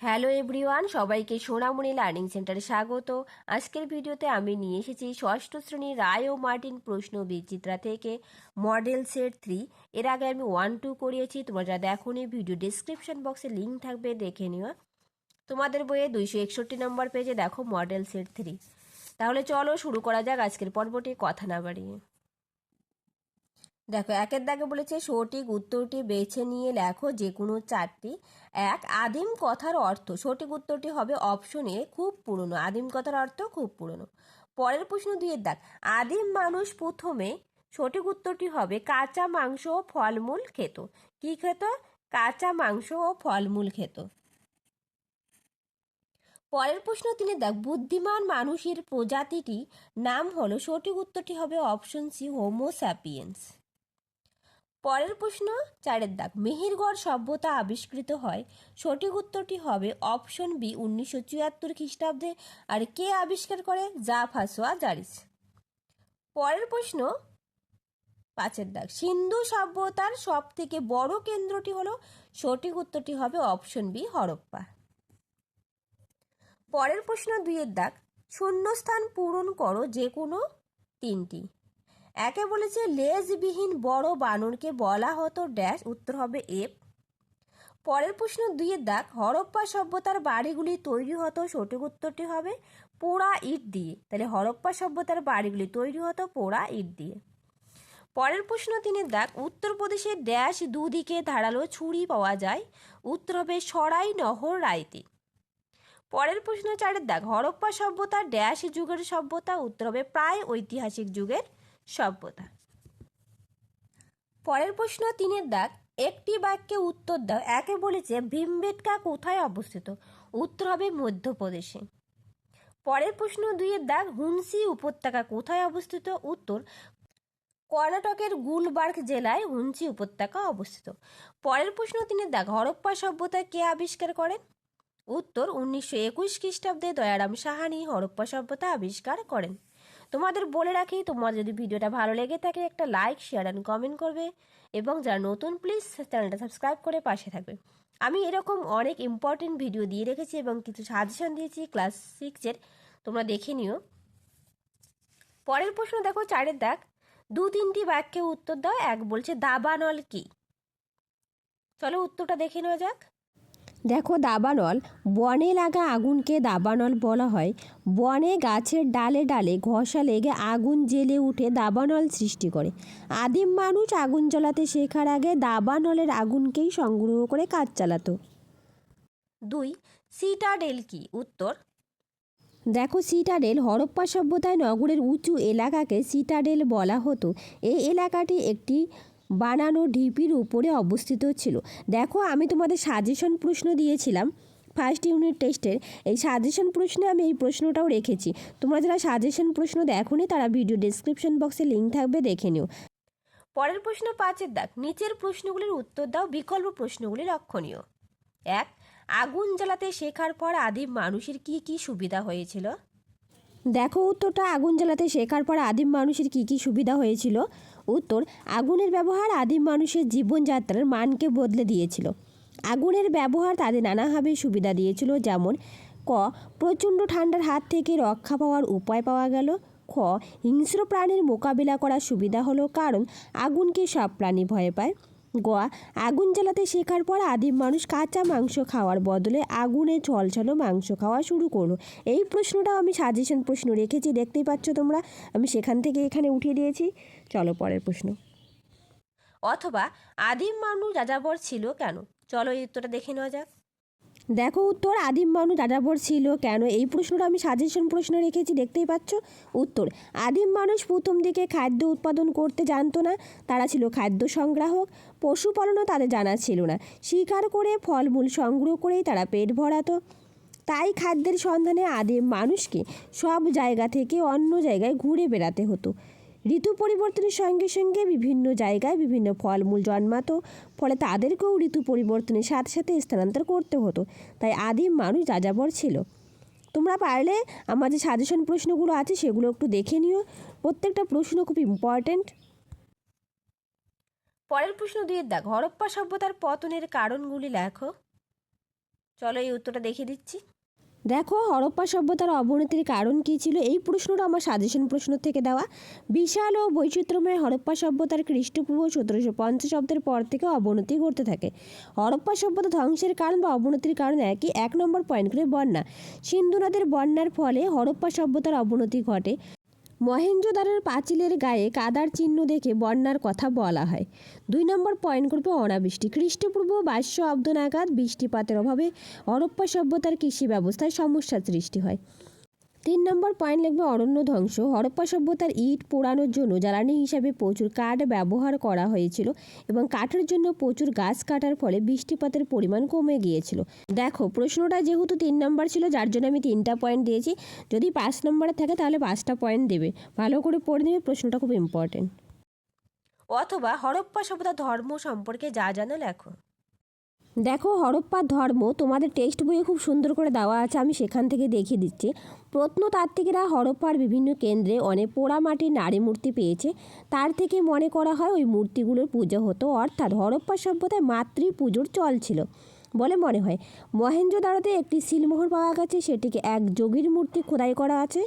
Hello everyone সবাইকে সোনামণি learning সেন্টারে স্বাগত। আজকের ভিডিওতে আমি নিয়ে এসেছি ষষ্ঠ শ্রেণির রায় ও মার্টিন প্রশ্ন বিচিত্রা থেকে মডেল সেট থ্রি এর আগে আমি ওয়ান টু করিয়েছি, তোমরা যা দেখোনি ভিডিও ডিসক্রিপশন বক্সে লিঙ্ক থাকবে, দেখে নিও। তোমাদের বইয়ে দুইশো একষট্টি নম্বর পেজে দেখো মডেল সেট থ্রি তাহলে চলো শুরু করা যাক আজকের পর্বটি, কথা না বাড়িয়ে। দেখো, একের দাগে বলেছে, সঠিক উত্তরটি বেছে নিয়ে লেখো যে কোনো চারটি। এক, আদিম কথার অর্থ। সঠিক উত্তরটি হবে অপশন এ, খুব পুরনো। আদিম কথার অর্থ খুব পুরনো। পরের প্রশ্ন দুইয়ের দাগ। আদিম মানুষ প্রথমে সঠিক উত্তরটি হবে কাঁচা মাংস ও ফলমূল খেত। কি খেত? কাঁচা মাংস ও ফলমূল খেত। পরের প্রশ্ন তিনি দেখ বুদ্ধিমান মানুষের প্রজাতিটি নাম হলো, সঠিক উত্তরটি হবে অপশন সি হোমোস্যাপিয়েন্স পরের প্রশ্ন, চারের দাগ। মেহেরগড় সভ্যতা আবিষ্কৃত হয়। সঠিক উত্তরটি হবে অপশন বি, উনিশশো চুয়াত্তর খ্রিস্টাব্দে। আর কে আবিষ্কার করে? জা ফাসোয়া জারিস পরের প্রশ্ন, পাঁচের দাগ। সিন্ধু সভ্যতার সব থেকে বড় কেন্দ্রটি হলো, সঠিক উত্তরটি হবে অপশন বি, হরপ্পা। পরের প্রশ্ন, দুইয়ের দাগ। শূন্যস্থান পূরণ করো যে কোনো তিনটি। একে বলেছে লেজবিহীন বড় বানরকে বলা হতো ড্যাশ, উত্তর হবে এফ। পরের প্রশ্ন দুইয়ের দাগ হরপ্পা সভ্যতার বাড়িগুলি তৈরি হতো, সঠিক উত্তরটি হবে পোড়া ইট দিয়ে। তাহলে হরপ্পা সভ্যতার বাড়িগুলি তৈরি হতো পোড়া ইট দিয়ে। পরের প্রশ্ন তিনের দাগ উত্তরপ্রদেশের ড্যাশ দুদিকে ধারালো ছুরি পাওয়া যায়, উত্তর হবে সরাই নহর রায়তে পরের প্রশ্ন চারের দাগ হরপ্পা সভ্যতা ড্যাশ যুগের সভ্যতা, উত্তর হবে প্রায় ঐতিহাসিক যুগের সভ্যতা। পরের প্রশ্ন তিনের দাগ। একটি বাক্যে উত্তর দাও। একে বলেছে ভীমবেটকা কোথায় অবস্থিত? উত্তর হবে, মধ্যপ্রদেশে। পরের প্রশ্ন দুইয়ের দাগ, হুনসি উপত্যকা কোথায় অবস্থিত? উত্তর, কর্ণাটকের গুলবার্গ জেলায় হুনসি উপত্যকা অবস্থিত। পরের প্রশ্ন তিনি দাগ, হরপ্পা সভ্যতা কে আবিষ্কার করেন উত্তর, উনিশশো একুশ খ্রিস্টাব্দে দয়ারাম সাহানি হরপ্পা সভ্যতা আবিষ্কার করেন। তোমাদের বলে রাখি, তোমার যদি ভিডিওটা ভালো লেগে থাকে, একটা লাইক শেয়ার অ্যান্ড কমেন্ট করবে। এবং যারা নতুন প্লিজ চ্যানেলটা সাবস্ক্রাইব করে পাশে থাকবে। আমি এরকম অনেক ইম্পর্টেন্ট ভিডিও দিয়ে রেখেছি এবং কিছু সাজেশন দিয়েছি ক্লাস সিক্সের তোমরা দেখে নিও। পরের প্রশ্ন দেখো, চারের দাগ। দু তিনটি বাক্যে উত্তর দাও, এক বলছে, দাবানল কি? চলো উত্তরটা দেখে নেওয়া যাক। দেখো দাবানল বনে লাগা আগুনকে দাবানল বলা হয়। বনে গাছের ডালে ডালে ঘষা লেগে আগুন জ্বেলে উঠে দাবানল সৃষ্টি করে। আদিম মানুষ আগুন জ্বালাতে শেখার আগে দাবানলের আগুনকেই সংগ্রহ করে কাজ চালাতো। দুই সিটাডেল কি? উত্তর। দেখো সিটাডেল হরপ্পা সভ্যতায় নগরের উঁচু এলাকাকে সিটাডেল বলা হতো। এই এলাকাটি একটি বানানো ঢিপির উপরে অবস্থিত ছিল। দেখো, আমি তোমাদের সাজেশন প্রশ্ন দিয়েছিলাম। ফার্স্ট ইউনিট টেস্টের এই সাজেশন প্রশ্নে আমি এই প্রশ্নটাও রেখেছি। তোমরা যারা সাজেশন প্রশ্ন দেখোনি, তারা ভিডিও ডিসক্রিপশন বক্সে লিঙ্ক থাকবে, দেখে নিও। পরের প্রশ্ন পাঁচের দাগ নিচের প্রশ্নগুলির উত্তর দাও, বিকল্প প্রশ্নগুলি লক্ষণীয়। এক, আগুন জ্বালাতে শেখার পর আদিম মানুষের কি কি সুবিধা হয়েছিল? দেখো, উত্তরটা আগুন জ্বালাতে শেখার পর আদিম মানুষের কি কি সুবিধা হয়েছিল? উত্তর, আগুনের ব্যবহার আদিম মানুষের জীবনযাত্রার মানকে বদলে দিয়েছিল। আগুনের ব্যবহার তাদের নানাভাবে সুবিধা দিয়েছিল, যেমন, ক, প্রচণ্ড ঠান্ডার হাত থেকে রক্ষা পাওয়ার উপায় পাওয়া গেল। খ, হিংস্র প্রাণীর মোকাবিলা করার সুবিধা হলো কারণ, আগুনকে সব প্রাণী ভয় পায়। গ, আগুন জ্বালাতে শেখার পর আদিম মানুষ কাঁচা মাংস খাওয়ার বদলে আগুনে ঝলঝালো মাংস খাওয়া শুরু করল। এই প্রশ্নটাও আমি সাজেশন প্রশ্ন রেখেছি, দেখতেই পাচ্ছ তোমরা। আমি সেখান থেকে এখানে উঠিয়ে দিয়েছি। চলো পরের প্রশ্ন। অথবা আদিম মানুষ যাযাবর ছিল কেন? চলো এই উত্তরটা দেখে নেওয়া যাক। দেখো উত্তর আদিম মানুষ যাযাবর ছিল কেন? এই প্রশ্নটা আমি সাজেশন প্রশ্ন রেখেছি দেখতেই পাচ্ছ? উত্তর আদিম মানুষ প্রথম দিকে খাদ্য উৎপাদন করতে জানতো না। তারা ছিল খাদ্য সংগ্রাহক পশুপালনও তাদের জানা ছিল না। শিকার করে ফলমূল সংগ্রহ করেই তারা পেট ভরাতো। তাই খাদ্যের সন্ধানে আদিম মানুষকে সব জায়গা থেকে অন্য জায়গায় ঘুরে বেড়াতে হতো। ঋতু পরিবর্তনের সঙ্গে সঙ্গে বিভিন্ন জায়গায় বিভিন্ন ফলমূল জন্মাতো, ফলে তাদেরকেও ঋতু পরিবর্তনের সাথে সাথে স্থানান্তর করতে হতো। তাই আদিম মানুষ যাযাবর ছিল। তোমরা পারলে আমার যে সাজেশন প্রশ্নগুলো আছে সেগুলো একটু দেখে নিও। প্রত্যেকটা প্রশ্ন খুব ইম্পর্ট্যান্ট পরের প্রশ্ন দিয়ে দেখ, হরপ্পা সভ্যতার পতনের কারণগুলি লেখো। চলো এই উত্তরটা দেখিয়ে দিচ্ছি। দেখো, হরপ্পা সভ্যতার অবনতির কারণ কী ছিল? এই প্রশ্নটা আমার সাজেশন প্রশ্ন থেকে দেওয়া। বিশাল ও বৈচিত্র্যময় হরপ্পা সভ্যতার খ্রিস্টপূর্ব সতেরোশো পঞ্চাশ অব্দের পর থেকে অবনতি ঘটতে থাকে। হরপ্পা সভ্যতা ধ্বংসের কারণ বা অবনতির কারণ একই। এক নম্বর পয়েন্ট করে বন্যা। সিন্ধু নদের বন্যার ফলে হরপ্পা সভ্যতার অবনতি ঘটে। মহেঞ্জোদারোর পাঁচিলের গায়ে কাদার চিহ্ন দেখে বন্যার কথা বলা হয়। দুই নম্বর পয়েন্ট করবে অনাবৃষ্টি। খ্রিস্টপূর্ব বাইশশো অব্দ নাগাদ বৃষ্টিপাতের অভাবে হরপ্পা সভ্যতার কৃষি ব্যবস্থায় সমস্যা সৃষ্টি হয়। তিন নম্বর পয়েন্ট লিখবে অরণ্য ধ্বংস। হরপ্পা সভ্যতার ইট পোড়ানোর জন্য জ্বালানি হিসাবে প্রচুর কাঠ ব্যবহার করা হয়েছিল এবং কাঠের জন্য প্রচুর গাছ কাটার ফলে বৃষ্টিপাতের পরিমাণ কমে গিয়েছিল। দেখো, প্রশ্নটা যেহেতু তিন নম্বর ছিল, যার জন্য আমি তিনটা পয়েন্ট দিয়েছি। যদি পাঁচ নম্বরে থাকে, তাহলে পাঁচটা পয়েন্ট দেবে। ভালো করে পড়ে নেবে, প্রশ্নটা খুব ইম্পর্টেন্ট অথবা হরপ্পা সভ্যতা ধর্ম সম্পর্কে যা জানো লেখো। দেখো হরপ্পার ধর্ম তোমাদের টেক্সট বইয়ে খুব সুন্দর করে দেওয়া আছে, আমি সেখান থেকে দেখিয়ে দিচ্ছি। প্রত্নতাত্ত্বিকরা হরপ্পার বিভিন্ন কেন্দ্রে অনেক পোড়া মাটির নারী মূর্তি পেয়েছে। তার থেকে মনে করা হয় ওই মূর্তিগুলোর পুজো হতো, অর্থাৎ হরপ্পা সভ্যতায় মাতৃ পুজোর চল ছিল বলে মনে হয়। মহেঞ্জোদারোতে একটি সিলমোহর পাওয়া গেছে, সেটিকে এক যোগীর মূর্তি খোদাই করা আছে।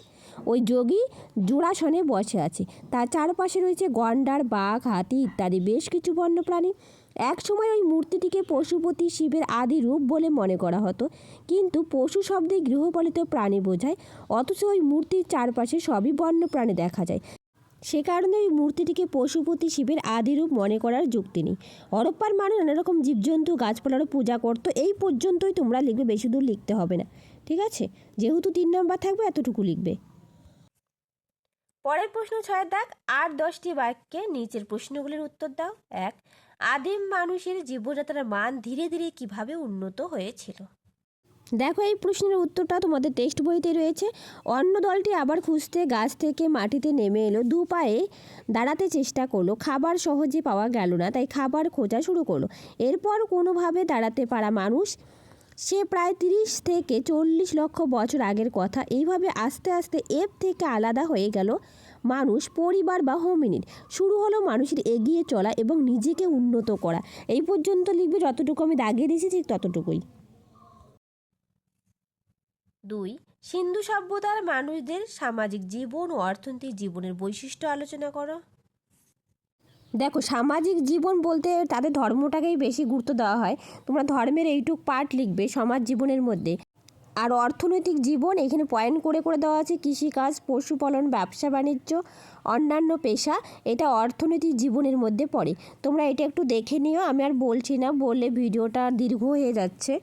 ওই যোগী জোড়াসনে বসে আছে। তার চারপাশে রয়েছে গন্ডার, বাঘ, হাতি ইত্যাদি বেশ কিছু বন্যপ্রাণী। এক সময় ওই মূর্তিটিকে পশুপতি শিবের আদি রূপ বলে মনে করা হতো। কিন্তু পশু শব্দে গৃহপালিত প্রাণী বোঝায়, অথচ ওই মূর্তির চারপাশে সবই বন্যপ্রাণী দেখা যায়। সে কারণে ওই মূর্তিটিকে পশুপতি শিবের আদিরূপ মনে করার যুক্তি নেই। হরপ্পার মানুষ নানা রকম জীবজন্তু, গাছপালারও পূজা করতো। এই পর্যন্তই তোমরা লিখবে, বেশি দূর লিখতে হবে না। ঠিক আছে? যেহেতু তিন নম্বর থাকবে, এতটুকু লিখবে। পরের প্রশ্ন ছয় দাগ, আর দশটি বাক্যে নিচের প্রশ্নগুলির উত্তর দাও। এক, আদিম মানুষের জীবনযাত্রার মান ধীরে ধীরে কীভাবে উন্নত হয়েছিল? দেখো, এই প্রশ্নের উত্তরটা তোমাদের টেক্সট বইতে রয়েছে। অন্য দলটি আবার খুঁজতে, গাছ থেকে মাটিতে নেমে এলো, দু পায়ে দাঁড়াতে চেষ্টা করল। খাবার সহজে পাওয়া গেল না, তাই খাবার খোঁজা শুরু করল। এরপর কোনোভাবে দাঁড়াতে পারা মানুষ সে প্রায় তিরিশ থেকে চল্লিশ লক্ষ বছর আগের কথা। এইভাবে আস্তে আস্তে এর থেকে আলাদা হয়ে গেল মানুষ পরিবার বা হোমিনিড শুরু হলো মানুষের এগিয়ে চলা এবং নিজেকে উন্নত করা। এই পর্যন্ত লিখবে যতটুকু আমি দাগিয়ে দিয়েছি ঠিক ততটুকুই। দুই, সিন্ধু সভ্যতার মানুষদের সামাজিক জীবন ও অর্থনৈতিক জীবনের বৈশিষ্ট্য আলোচনা করো। দেখো, সামাজিক জীবন বলতে তাদের ধর্মটাকেই বেশি গুরুত্ব দেওয়া হয়। তোমরা ধর্মের এইটুক পার্ট লিখবে সমাজ জীবনের মধ্যে। আর অর্থনৈতিক জীবন এখানে পয়েন্ট করে করে দেওয়া আছে কৃষিকাজ, পশুপালন, ব্যবসা, বাণিজ্য, অন্যান্য পেশা। এটা অর্থনৈতিক জীবনের মধ্যে পড়ে। তোমরা এটা একটু দেখে নিও, আমি আর বলছি না, বললে ভিডিওটা দীর্ঘ হয়ে যাচ্ছে।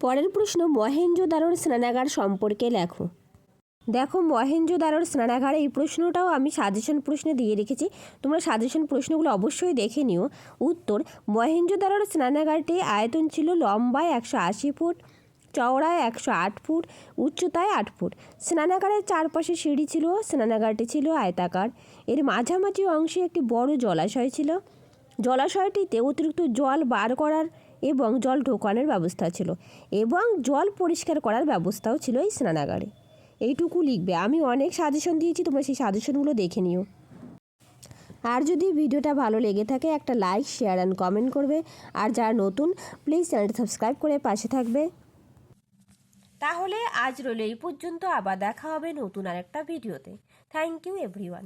পরের প্রশ্ন মহেঞ্জোদারোর স্নানাগার সম্পর্কে লেখো। দেখো মহেঞ্জোদারোর স্নানাগার এই প্রশ্নটাও আমি সাজেশন প্রশ্নে দিয়ে রেখেছি। তোমরা সাজেশন প্রশ্নগুলো অবশ্যই দেখে নিও। উত্তর মহেঞ্জোদারোর স্নানাগারটি আয়তন ছিল লম্বায় একশো আশি ফুট, চওড়ায় একশো আট ফুট, উচ্চতায় আট ফুট। স্নানাগারের চারপাশে সিঁড়ি ছিল, স্নানাগারটি ছিল আয়তাকার। এর মাঝামাঝি অংশে একটি বড় জলাশয় ছিল। জলাশয়টিতে অতিরিক্ত জল বার করার এবং জল ঢোকানোর ব্যবস্থা ছিল এবং জল পরিষ্কার করার ব্যবস্থাও ছিল এই স্নানাগারে। এইটুকু লিখবে। আমি অনেক সাজেশন দিয়েছি, তোমরা সেই সাজেশনগুলো দেখে নিও। আর যদি ভিডিওটা ভালো লেগে থাকে, একটা লাইক শেয়ার অ্যান্ড কমেন্ট করবে। আর যারা নতুন প্লিজ চ্যানেলটা সাবস্ক্রাইব করে পাশে থাকবে। তাহলে আজ রইল এই পর্যন্ত। আবার দেখা হবে নতুন আরেকটা ভিডিওতে। Thank you everyone